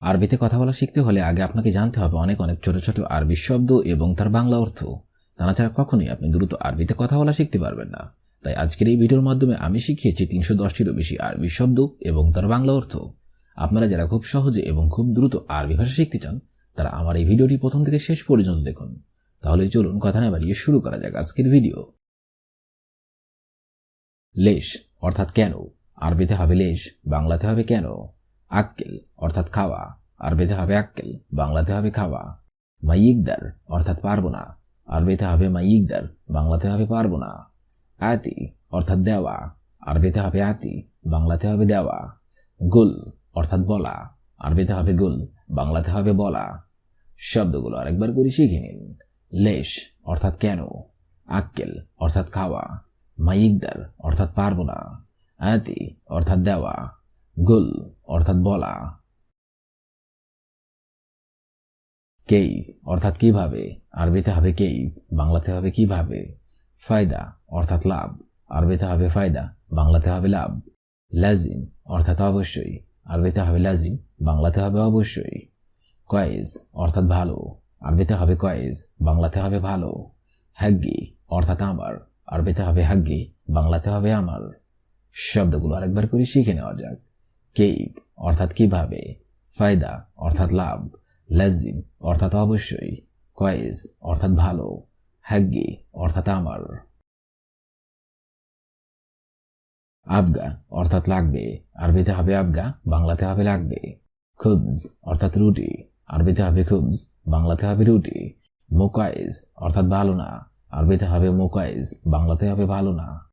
আরবিতে কথা বলা শিখতে হলে আগে আপনাকে জানতে হবে অনেক অনেক ছোট ছোট আরবি শব্দ এবং তার বাংলা অর্থ। তা ছাড়া কখনোই আপনি দ্রুত আরবিতে কথা বলা শিখতে পারবেন না। তাই আজকের এই ভিডিওর মাধ্যমে আমি শিখিয়েছি তিনশো দশটিরও বেশি আরবি শব্দ এবং তার বাংলা অর্থ। আপনারা যারা খুব সহজে এবং খুব দ্রুত আরবি ভাষা শিখতে চান, তারা আমার এই ভিডিওটি প্রথম থেকে শেষ পর্যন্ত দেখুন। তাহলে চলুন কথা না বাড়িয়ে শুরু করা যাক আজকের ভিডিও। লেশ, অর্থাৎ কেন? আরবিতে হবে লেশ, বাংলাতে হবে কেন? আক্কেল, অর্থাৎ খাওয়া। আরবিতে হবে আক্কেল, বাংলাতে হবে খাওয়া। মাইকদার অর্থাৎ পারব না। আরবিতে হবে মাইকদার বাংলাতে হবে পারব না। আতি, অর্থাৎ দেওয়া। আরবিতে হবে আতি, বাংলাতে হবে দেওয়া। গুল, অর্থাৎ বলা। আরবিতে হবে গুল, বাংলাতে হবে বলা। শব্দগুলো আরেকবার করে শিখে নিন। লেশ, অর্থাৎ কেন। আক্কেল, অর্থাৎ খাওয়া। মাইকদার অর্থাৎ পারব না। আতি, অর্থাৎ দেওয়া। গুল অর্থাৎ বলা। কেইভ অর্থাৎ কীভাবে, আরবিতে হবে কেইভ বাংলাতে হবে কীভাবে। ফায়দা, অর্থাৎ লাভ, আরবিতে হবে ফায়দা, বাংলাতে হবে লাভ। লাজিম, অর্থাৎ অবশ্যই, আরবিতে হবে লাজিম, বাংলাতে হবে অবশ্যই। কয়েস অর্থাৎ ভালো, আরবিতে হবে কয়েস বাংলাতে হবে ভালো। হ্যাগ্গি অর্থাৎ আমার, আরবিতে হবে হাগ্গি, বাংলাতে হবে আমার। শব্দগুলো আরেকবার করে শিখে নেওয়া যাক। কেইভ অর্থাৎ কীভাবে? ফায়দা, অর্থাৎ লাভ। লাজিম, অর্থাৎ অবশ্যই। কয়েস, অর্থাৎ ভালো। হ্যাগ্গি অর্থাৎ আমার। আবগা, অর্থাৎ লাগবে। আরবিতে হবে আবগা, বাংলাতে হবে লাগবে। খুবজ, অর্থাৎ রুটি। আরবিতে হবে খুবজ, বাংলাতে হবে রুটি। মোকাইজ অর্থাৎ ভালো না। আরবিতে হবে মোকাইজ বাংলাতে হবে ভালো না।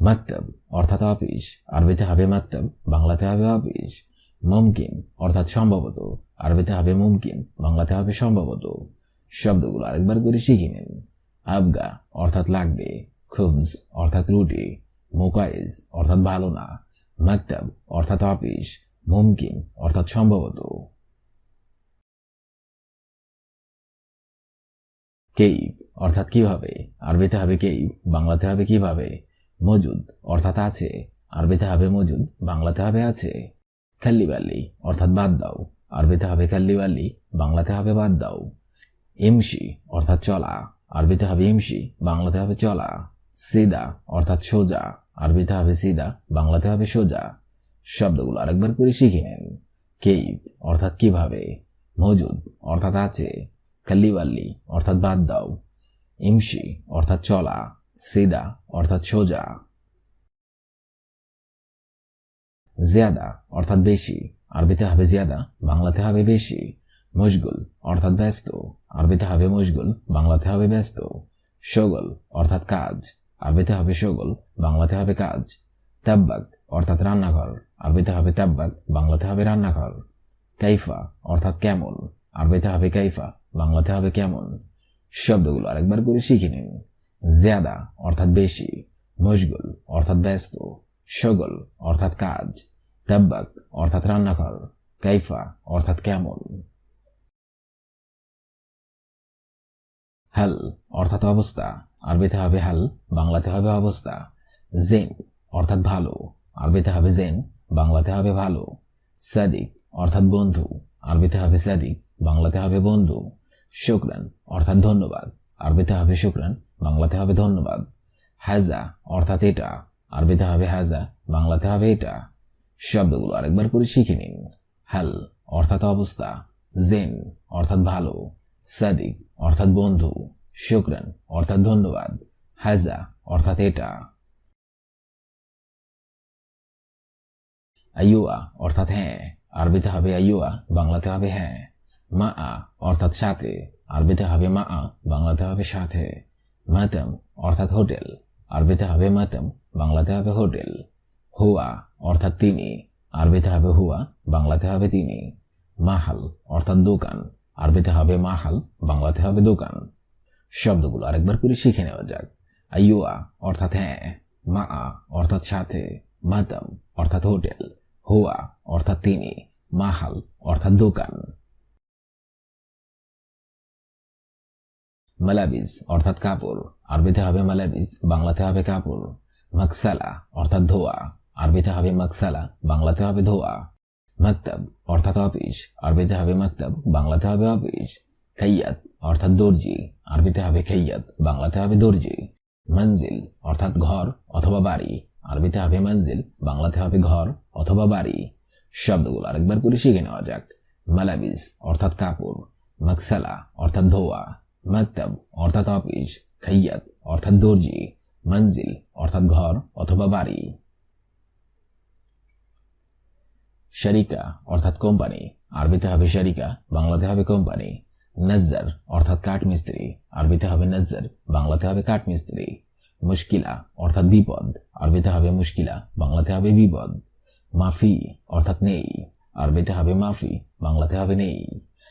মাকতাব অর্থাৎ অফিস। আরবিতে হবে মাকতাব বাংলাতে হবে অফিস। মুমকিন, অর্থাৎ সম্ভবত। আরবিতে হবে মুমকিন, বাংলাতে হবে সম্ভবত। শব্দগুলো আরেকবার করে শিখে নিন। আবগা, অর্থাৎ লাগবে। খুবজ, অর্থাৎ রুটি। মোকাইজ, অর্থাৎ ভালো না। মাকতাব অর্থাৎ অফিস। মুমকিন, অর্থাৎ সম্ভবত। কেইভ অর্থাৎ কীভাবে? আরবিতে হবে কেইভ বাংলাতে হবে কীভাবে? মজুদ, অর্থাৎ আছে। আরবিতে হবে মজুদ, বাংলাতে হবে আছে। খাল্লিবাল্লি অর্থাৎ বাদ দাও। আরবিতে হবে খাল্লিবাল্লি বাংলাতে হবে বাদ দাও। ইমসি অর্থাৎ চলা। আরবিতে হবে ইমসি বাংলাতে হবে চলা। সিদা, অর্থাৎ সোজা। আরবিতে হবে সিদা, বাংলাতে হবে সোজা। শব্দগুলো আরেকবার করে শিখে নেন। কেইভ অর্থাৎ কীভাবে। মজুদ, অর্থাৎ আছে। খাল্লিবাল্লি অর্থাৎ বাদ দাও। ইমসি অর্থাৎ চলা। সিদা, অর্থাৎ সোজা। জিয়াদা, অর্থাৎ বেশি। আরবিতে হবে জিয়াদা, বাংলাতে হবে বেশি। মশগুল, অর্থাৎ ব্যস্ত। আরবিতে হবে মশগুল, বাংলাতে হবে ব্যস্ত। শগল অর্থাৎ কাজ। আরবিতে হবে শগল বাংলাতে হবে কাজ। তাব্বাক, অর্থাৎ রান্নাঘর। আরবিতে হবে তাব্বাক, বাংলাতে হবে রান্নাঘর। কাইফা, অর্থাৎ কেমন আরবিতে হবে কাইফা, বাংলাতে হবে কেমন শব্দগুলো আরেকবার করে শিখে নিন। জিয়াদা অর্থাৎ বেশি মশগুল অর্থাৎ ব্যস্ত শগল অর্থাৎ কাজ তাব্বাক অর্থাৎ রান্নাঘর কাইফা অর্থাৎ কেমন হাল অর্থাৎ অবস্থা আরবিতে হবে হাল বাংলাতে হবে অবস্থা। জেন, অর্থাৎ ভালো, আরবিতে হবে জেন, বাংলাতে হবে ভালো। সাদিক, অর্থাৎ বন্ধু, আরবিতে হবে সাদিক, বাংলাতে হবে বন্ধু। শুক্রান, অর্থাৎ ধন্যবাদ, আরবিতে হবে শুক্রান বাংলাতে হবে ধন্যবাদ। হাজা, অর্থাৎ এটা। আরবিতে হবে হাজা, বাংলাতে হবে এটা। শব্দগুলো আরেকবার করে শিখে নিন। হাল, অর্থাৎ অবস্থা। জেন, অর্থাৎ ভালো। সাদিক, অর্থাৎ বন্ধু। শুক্রান, অর্থাৎ ধন্যবাদ। হাজা, অর্থাৎ এটা। আইয়ুয়া, অর্থাৎ হ্যাঁ। আরবিতে হবে আইয়ুয়া, বাংলাতে হবে হ্যাঁ। মা আ অর্থাৎ সাথে। আরবিতে হবে মা আ বাংলাতে হবে সাথে। মাতাম, অর্থাৎ হোটেল। আরবিতে হবে মাতাম, বাংলাতে হবে হোটেল। হুয়া, অর্থাৎ তিনি। আরবিতে হবে হুয়া, বাংলাতে হবে তিনি। মাহাল, অর্থাৎ দোকান। আরবিতে হবে মাহাল, বাংলাতে হবে দোকান। শব্দগুলো আরেকবার করে শিখে নেওয়া যাক। আইয়ুয়া, অর্থাৎ হ্যাঁ। মা আ অর্থাৎ সাথে। মাতাম, অর্থাৎ হোটেল। হুয়া, অর্থাৎ তিনি। মাহাল, অর্থাৎ দোকান। মালাবিজ, অর্থাৎ কাপড়। আরবিতে হবে মালাবিজ, বাংলাতে হবে কাপড়। মাকসালা, অর্থাৎ ধোয়া। আরবিতে হবে মাকসালা, বাংলাতে হবে ধোয়া। মাকতাব, অর্থাৎ অফিস। আরবিতে হবে মাকতাব, বাংলাতে হবে অফিস। খাইয়াত অর্থাৎ দর্জি। আরবিতে হবে খাইয়াত বাংলাতে হবে দর্জি। মঞ্জিল অর্থাৎ ঘর অথবা বাড়ি। আরবিতে হবে মঞ্জিল বাংলাতে হবে ঘর অথবা বাড়ি। শব্দগুলো আরেকবার করে শিখে নেওয়া যাক। মালাবিস অর্থাৎ কাপড়। মকসালা, অর্থাৎ ধোয়া। মাকতাব অর্থাৎ অফিস খাইয়াত অর্থাৎ দর্জি মঞ্জিল অর্থাৎ ঘর অথবা বাড়ি। শরিকা অর্থাৎ কোম্পানি আরবিতে হবে শরিকা বাংলাতে হবে কোম্পানি নজ্জার অর্থাৎ কাঠমিস্ত্রি, আরবিতে হবে নজ্জার বাংলাতে হবে কাঠমিস্ত্রি। মুশকিলা অর্থাৎ বিপদ, আরবিতে হবে মুশকিলা বাংলাতে হবে বিপদ। মাফি অর্থাৎ নেই, আরবিতে হবে মাফি বাংলাতে হবে নেই।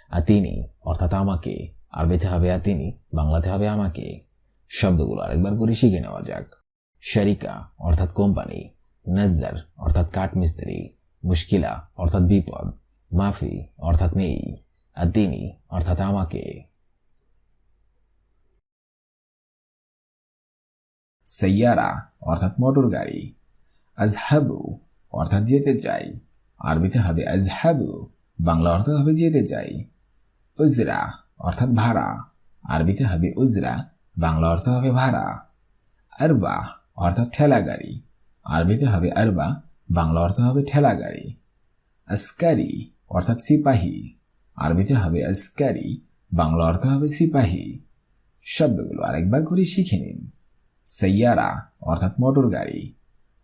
আতিনি অর্থাৎ আমাকে আরবিতে হবে আতিনি বাংলাতে হবে আমাকে। শব্দগুলো আরেকবার করে শিখে নেওয়া যাক। শরিকা, অর্থাৎ কোম্পানি। নজ্জার, অর্থাৎ কাঠমিস্ত্রি। মুশকিলা, অর্থাৎ বিপদ। মাফি, অর্থাৎ নেই। আর তিনি, অর্থাৎ আমাকে। সৈয়ারা অর্থাৎ মোটর গাড়ি। আজহাবু, অর্থাৎ যেতে চাই। আরবিতে হবে আজহাবু, বাংলা অর্থ হবে যেতে চাই। উজরা অর্থাৎ ভাড়া। আরবিতে হবে উজরা, বাংলা অর্থ হবে ভাড়া। আরবা অর্থাৎ ঠেলা গাড়ি। আরবিতে হবে আরবা, বাংলা অর্থ হবে ঠেলা গাড়ি। আসকারি অর্থাৎ সিপাহী। আরবিতে হবে আসকারি, বাংলা অর্থ হবে সিপাহী। শব্দগুলো আরেকবার করে শিখে নিন। সৈয়ারা অর্থাৎ মোটর গাড়ি।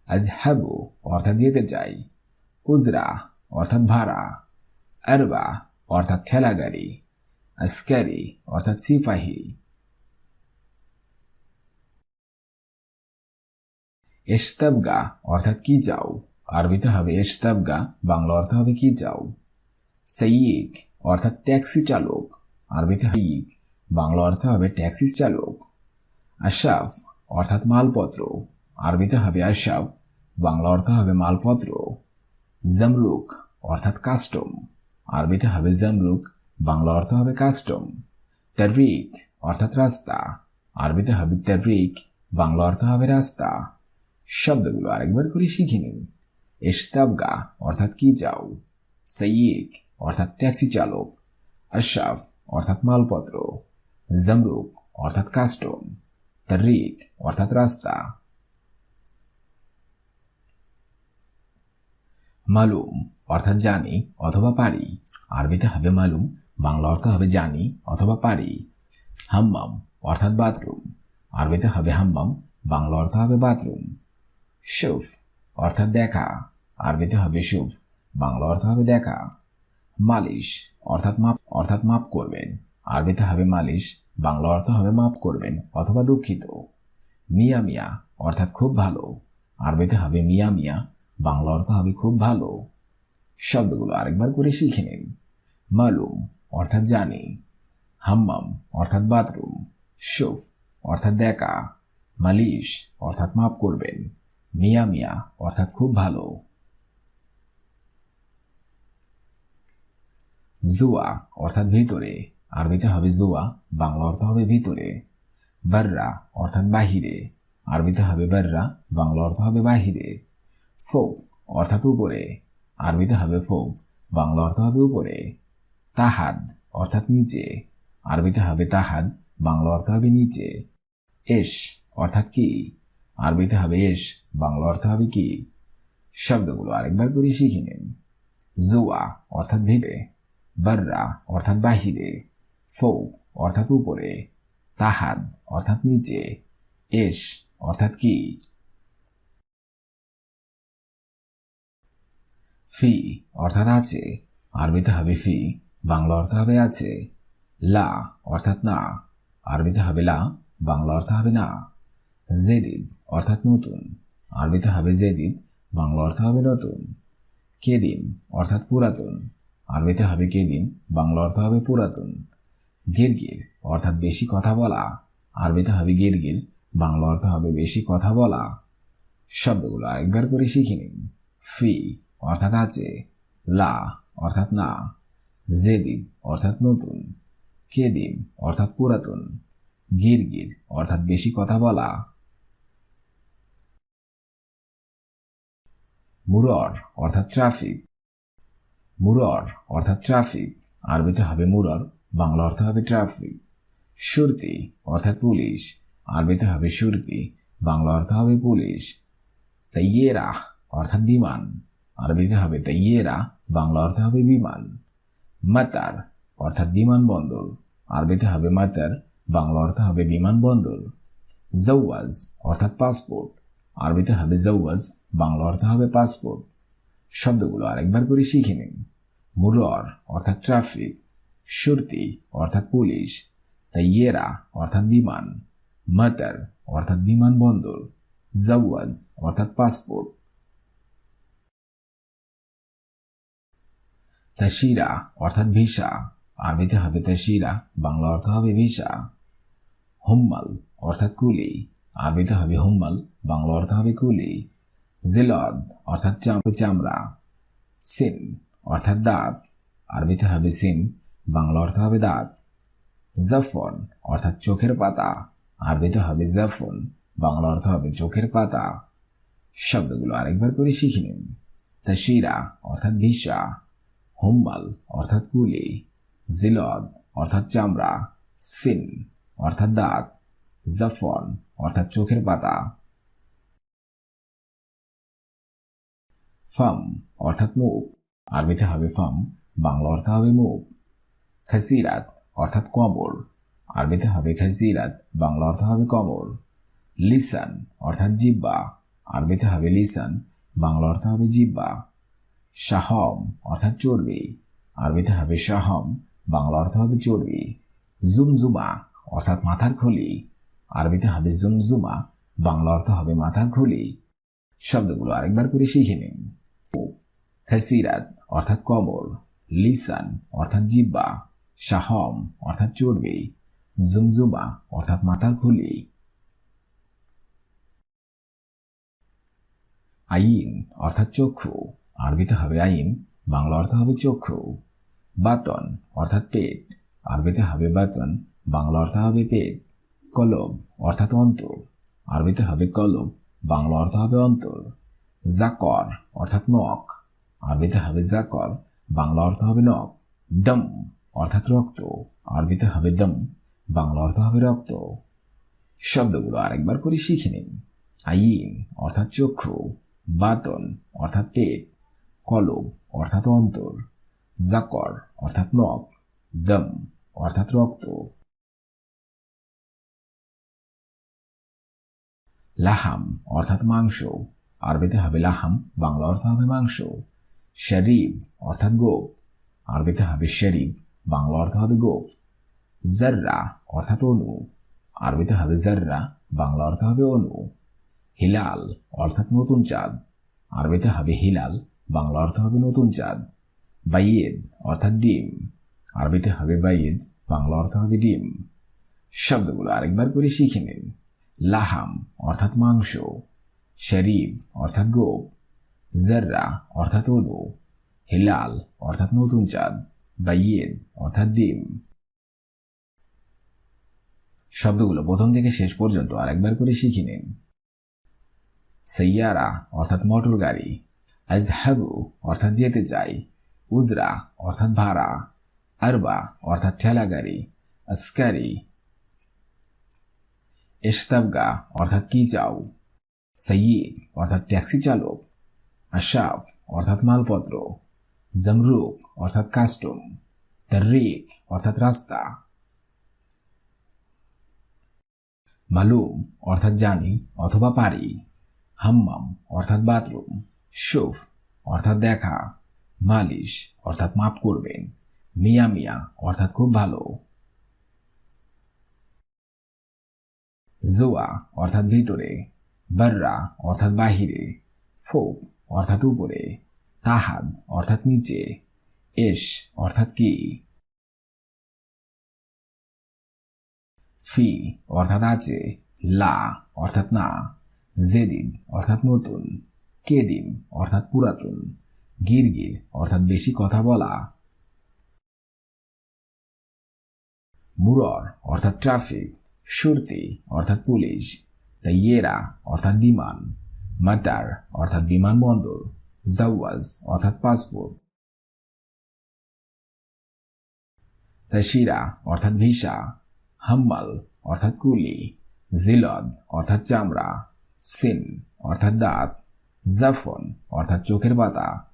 আজ আজহাবু অর্থাৎ যেতে চাই। উজরা অর্থাৎ ভাড়া। আরবা অর্থাৎ ঠেলা গাড়ি। আসকারি অর্থাৎ সিপাহী। এস্তাবগা অর্থাৎ কি যাও? আরবিতে হবে এস্তাবগা বাংলা অর্থ হবে কি যাও? সৈয়িক অর্থাৎ ট্যাক্সি চালক। আরবিতে হাইক বাংলা অর্থ হবে ট্যাক্সি চালক। আশাফ অর্থাৎ মালপত্র। আরবিতে হবে আশাফ বাংলা অর্থ হবে মালপত্র। জামরুক, অর্থাৎ কাস্টম। আরবিতে হবে জামরুক বাংলা অর্থ হবে কাস্টম তারিক অর্থাৎ রাস্তা। আরবিতে হবে তারিক বাংলা অর্থ হবে রাস্তা। শব্দগুলো আরেকবার করে শিখে নিন। এস্তাবগা অর্থাৎ কি যাও। সৈয়িক অর্থাৎ ট্যাক্সি চালক। আশাফ অর্থাৎ মালপত্র। জামরুক অর্থাৎ কাস্টম তারিক অর্থাৎ রাস্তা। মালুম অর্থাৎ জানি অথবা পারি। আরবিতে হবে মালুম। বাংলা অর্থ হবে জানি অথবা পারি। হাম্মাম, অর্থাৎ বাথরুম। আরবিতে হবে হাম্মাম, বাংলা অর্থ হবে বাথরুম। শুভ, অর্থাৎ দেখা। আরবিতে হবে শুভ, বাংলা অর্থ হবে দেখা। মালিশ, অর্থাৎ মাপ অর্থাৎ মাপ করবেন। আরবিতে হবে মালিশ, বাংলা অর্থ হবে মাপ করবেন অথবা দুঃখিত। মিয়া মিয়া, অর্থাৎ খুব ভালো। আরবিতে হবে মিয়া মিয়া, বাংলা অর্থ হবে খুব ভালো। শব্দগুলো আরেকবার করে শিখে নিন। মালুম অর্থাৎ জানি। হাম্মাম, অর্থাৎ বাথরুম। শুভ, অর্থাৎ দেখা। মালিশ, অর্থাৎ মাপ করবেন। মিয়া মিয়া, অর্থাৎ খুব ভালো। জুয়া, অর্থাৎ ভিতরে। আরবিতে হবে জুয়া, বাংলা অর্থ হবে ভিতরে। বাররা, অর্থাৎ বাহিরে। আরবিতে হবে বাররা, বাংলা অর্থ হবে বাহিরে। ফোক, অর্থাৎ উপরে। আরবিতে হবে ফোক, বাংলা অর্থ হবে উপরে। তাহাদ, অর্থাৎ নিচে। আরবিতে হবে তাহাদ, বাংলা অর্থ হবে নিচে। এস, অর্থাৎ কি? আরবিতে হবে এস, বাংলা অর্থ হবে কি? শব্দগুলো আরেকবার করে শিখে নিন। জুয়া, অর্থাৎ ভিতরে বাররা, অর্থাৎ বাহিরে। ফৌক, অর্থাৎ উপরে। তাহাদ, অর্থাৎ নিচে। এস, অর্থাৎ কি? ফি, অর্থাৎ আছে। আরবিতে হবে ফি। বাংলা অর্থ হবে আছে। লা অর্থাৎ না। আরবিতে হবে লা, বাংলা অর্থ হবে না। জেদিদ অর্থাৎ নতুন। আরবিতে হবে জেদিদ, বাংলা অর্থ হবে নতুন। কেদিন অর্থাৎ পুরাতন। আরবিতে হবে কেদিন, বাংলা অর্থ হবে পুরাতন। গিরগির অর্থাৎ বেশি কথা বলা। আরবিতে হবে গিরগির, বাংলা অর্থ হবে বেশি কথা বলা। শব্দগুলো আরেকবার করে শিখে নিন। ফি অর্থাৎ আছে। লা অর্থাৎ না। জেদিদ অর্থাৎ নতুন কেদিন অর্থাৎ পুরাতন, গিরগির অর্থাৎ বেশি কথা বলা, মুরর অর্থাৎ ট্রাফিক, মুরর অর্থাৎ ট্রাফিক, আরবিতে হবে মুরর, বাংলা অর্থ হবে ট্রাফিক, সুরতি অর্থাৎ পুলিশ, আরবিতে হবে সুরতি, বাংলা অর্থ হবে পুলিশ, তাইয়েরা অর্থাৎ বিমান, আরবিতে হবে তাইয়েরা, বাংলা অর্থ হবে বিমান। মাতার, অর্থাৎ বিমানবন্দর আরবিতে হবে মাতার, বাংলা অর্থ হবে বিমানবন্দর জৌয়াজ অর্থাৎ পাসপোর্ট। আরবিতে হবে জৌয়াজ বাংলা অর্থ হবে পাসপোর্ট। শব্দগুলো আরেকবার করে শিখে নিন। মুরর, অর্থাৎ ট্রাফিক। সুরতি, অর্থাৎ পুলিশ। তাইয়েরা, অর্থাৎ বিমান। মাতার, অর্থাৎ বিমানবন্দর জওয়াজ, অর্থাৎ পাসপোর্ট। তাশিরা অর্থাৎ ভিসা। আরবিতে হবে তাশিরা বাংলা অর্থ হবে ভিসা। হুম্মাল, অর্থাৎ কুলি। আরবিতে হবে হুম্মাল, বাংলা অর্থ হবে কুলি। জিলদ, অর্থাৎ চামড়া। সিন, অর্থাৎ দাঁত। আরবিতে হবে সিন, বাংলা অর্থ হবে দাঁত। জাফন, অর্থাৎ চোখের পাতা। আরবিতে হবে জাফন, বাংলা অর্থ হবে চোখের পাতা। শব্দগুলো আরেকবার করে শিখে নিন। তাশিরা অর্থাৎ ভিসা। হুম্মাল অর্থাৎ কুলি, জিলদ অর্থাৎ চামড়া, সিন অর্থাৎ দাঁত জাফন অর্থাৎ চোখের পাতা। ফাম অর্থাৎ মুখ, আরবিতে হবে ফাম, বাংলা অর্থ হবে মুখ। খাসিরাত অর্থাৎ কবর, আরবিতে হবে খাসিরাত, বাংলা অর্থ হবে কবর। লিসান অর্থাৎ জিব্বা আরবিতে হবে লিসান, বাংলা অর্থ হবে জিব্বা শাহম, অর্থাৎ চর্বি। আরবিতে হবে শাহম, বাংলা অর্থ হবে চর্বি। জুমজুমা, অর্থাৎ মাথার খুলি। আরবিতে হবে জুমজুমা, বাংলা অর্থ হবে মাথার খুলি। শব্দগুলো আরেকবার করে শিখে নিন। খাসিরাত, অর্থাৎ কবর লিসান, অর্থাৎ জিব্বা। শাহম, অর্থাৎ চর্বি। জুমজুমা, অর্থাৎ মাথার খুলি। আইন, অর্থাৎ চক্ষু। আরবিতে হবে আইন, বাংলা অর্থ হবে চক্ষু, বাতন অর্থাৎ পেট। আরবিতে হবে বাতন, বাংলা অর্থ হবে পেট। কলব অর্থাৎ অন্তর। আরবিতে হবে কলব, বাংলা অর্থ হবে অন্তর। জাকর অর্থাৎ নখ। আরবিতে হবে জাকর, বাংলা অর্থ হবে নখ। দম অর্থাৎ রক্ত। আরবিতে হবে দম, বাংলা অর্থ হবে রক্ত। শব্দগুলো আরেকবার করে শিখে নিন। আইন অর্থাৎ চক্ষু, বাতন অর্থাৎ পেট। কলব অর্থাৎ অন্তর, জাকর, অর্থাৎ নখ, দম, অর্থাৎ রক্ত। লাহাম, অর্থাৎ মাংস, আরবিতে হবে লাহাম, বাংলা অর্থ হবে মাংস। শরীব, অর্থাৎ গোপ, আরবিতে হবে শরীব, বাংলা অর্থ হবে গোপ। জাররা, অর্থাৎ অনু আরবিতে হবে জাররা, বাংলা অর্থ হবে অনু হিলাল, অর্থাৎ নতুন চাঁদ, আরবিতে হবে হিলাল বাংলা অর্থ হবে নতুন চাঁদ। বাইয়েদ, অর্থাৎ ডিম। আরবিতে হবে বাইয়েদ, বাংলা অর্থ হবে ডিম। শব্দগুলো আরেকবার করে শিখে নিন। লাহাম, অর্থাৎ মাংস। শরীফ, অর্থাৎ গোপ জাররা, অর্থাৎ অনু হিলাল, অর্থাৎ নতুন চাঁদ। বাইয়েদ, অর্থাৎ ডিম। শব্দগুলো প্রথম থেকে শেষ পর্যন্ত আরেকবার করে শিখে নিন। সৈয়ারা অর্থাৎ মোটর গাড়ি। আজহাবু, অর্থাৎ যেতে চাই। উজরা, অর্থাৎ ভাড়া। আরবা, অর্থাৎ ঠেলা গাড়ি আসকারি এস্তাবগা অর্থাৎ কি চাও? সৈয়দ, অর্থাৎ ট্যাক্সি চালক। আশাফ অর্থাৎ মালপত্র। জমরুক, অর্থাৎ কাস্টম। তরিক অর্থাৎ রাস্তা। মালুম, অর্থাৎ জানি অথবা পারি। হাম্মাম, অর্থাৎ বাথরুম। শুফ অর্থাৎ দেখা। মালিশ, অর্থাৎ মাপ করবেন। মিয়া মিয়া, অর্থাৎ খুব ভালো। জোয়া, অর্থাৎ ভিতরে। বাররা, অর্থাৎ বাহিরে। ফোক অর্থাৎ উপরে। তাহাদ, অর্থাৎ নিচে। এস, অর্থাৎ কি? ফি, অর্থাৎ আছে। লা, অর্থাৎ না। জেদিদ, অর্থাৎ নতুন। কেদিম, অর্থাৎ পুরাতন, গিরগির, অর্থাৎ বেশি কথা বলা, মুরর, অর্থাৎ ট্রাফিক সুরতি, অর্থাৎ পুলিশ, তাইয়েরা, অর্থাৎ বিমান মাতার অর্থাৎ বিমানবন্দর, জাওয়াজ, অর্থাৎ পাসপোর্ট তশিরা অর্থাৎ ভিসা, হাম্মাল, অর্থাৎ কুলি, জিলদ, অর্থাৎ চামড়া, সিন, অর্থাৎ দাঁত জাফন, অর্থাৎ চোখের পাতা।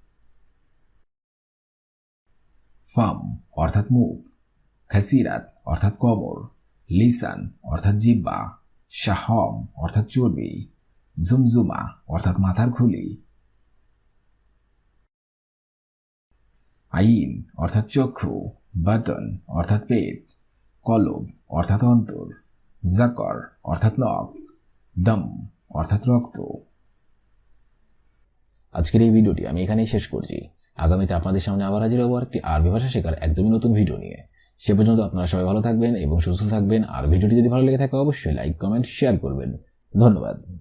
ফাম, অর্থাৎ মুখ। খাসিরাত, অর্থাৎ কবর। লিসান, অর্থাৎ জিব্বা। শাহম, অর্থাৎ চর্বি। জুমজুমা, অর্থাৎ মাথার খুলি। আইন, অর্থাৎ চক্ষু। বাতন, অর্থাৎ পেট। কলব, অর্থাৎ অন্তর। জাকর, অর্থাৎ নখ। দম, অর্থাৎ রক্ত। আজকের এই ভিডিওটি আমি এখানেই শেষ করছি। আগামীতে আপনাদের সামনে আবার হাজির হব একটি আরবি ভাষা শেখার একদমই নতুন ভিডিও নিয়ে। সে পর্যন্ত আপনারা সবাই ভালো থাকবেন এবং সুস্থ থাকবেন। আর ভিডিওটি যদি ভালো লেগে থাকে, অবশ্যই লাইক কমেন্ট শেয়ার করবেন। ধন্যবাদ।